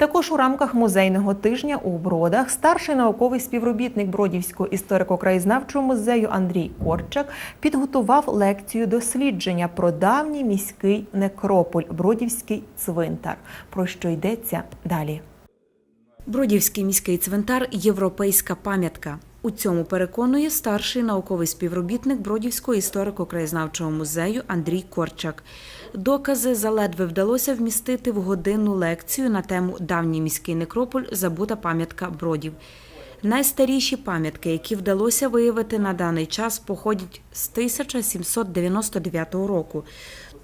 Також у рамках музейного тижня у Бродах старший науковий співробітник Бродівського історико-краєзнавчого музею Андрій Корчак підготував лекцію дослідження про давній міський некрополь Бродівський цвинтар. Про що йдеться далі. Бродівський міський цвинтар європейська пам'ятка. У цьому переконує старший науковий співробітник Бродівського історико-краєзнавчого музею Андрій Корчак. Докази заледве вдалося вмістити в годинну лекцію на тему Давній міський некрополь забута пам'ятка Бродів. Найстаріші пам'ятки, які вдалося виявити на даний час, походять з 1799 року.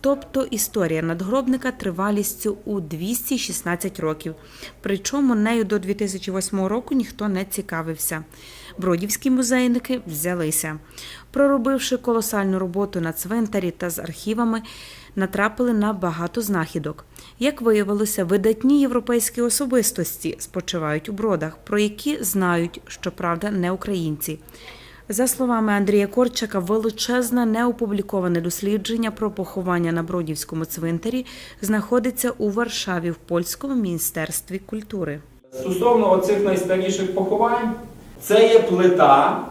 Тобто історія надгробника тривалістю у 216 років. Причому нею до 2008 року ніхто не цікавився. Бродівські музейники взялися. Проробивши колосальну роботу на цвинтарі та з архівами, натрапили на багато знахідок. Як виявилося, видатні європейські особистості спочивають у бродах, про які знають, щоправда, не українці. За словами Андрія Корчака, величезне неопубліковане дослідження про поховання на Бродівському цвинтарі знаходиться у Варшаві в польському міністерстві культури. Стосовно оцих найстаріших поховань, це є плита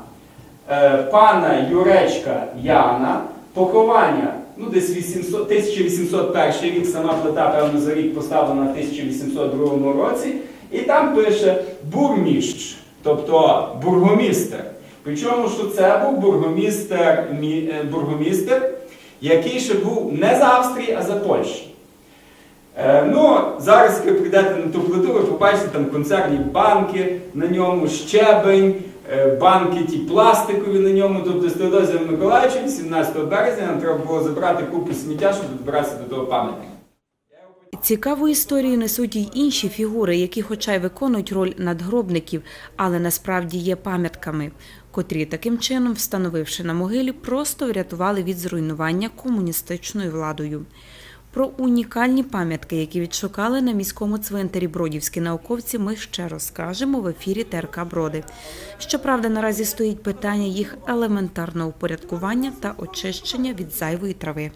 е, пана Юречка Яна, поховання, ну десь 800, 1801 рік, сама плита, певно, за рік поставлена в 1802 році, і там пише бурміщ, тобто бургомістер. Причому, що це був бургомістер, е, бургомістер, який ще був не з Австрії, а за Польщі. Е, ну, зараз, як прийдете на ту плиту, ви побачите там концерні банки на ньому, щебень, е, банки ті пластикові на ньому. Тобто з Теодозієм Миколаївичем 17 березня нам треба було забрати купу сміття, щоб добратися до того пам'ятника. Цікаву історію несуть й інші фігури, які, хоча й виконують роль надгробників, але насправді є пам'ятками, котрі таким чином, встановивши на могилі, просто врятували від зруйнування комуністичною владою. Про унікальні пам'ятки, які відшукали на міському цвинтарі бродівські науковці, ми ще розкажемо в ефірі ТРК Броди. Щоправда, наразі стоїть питання їх елементарного упорядкування та очищення від зайвої трави.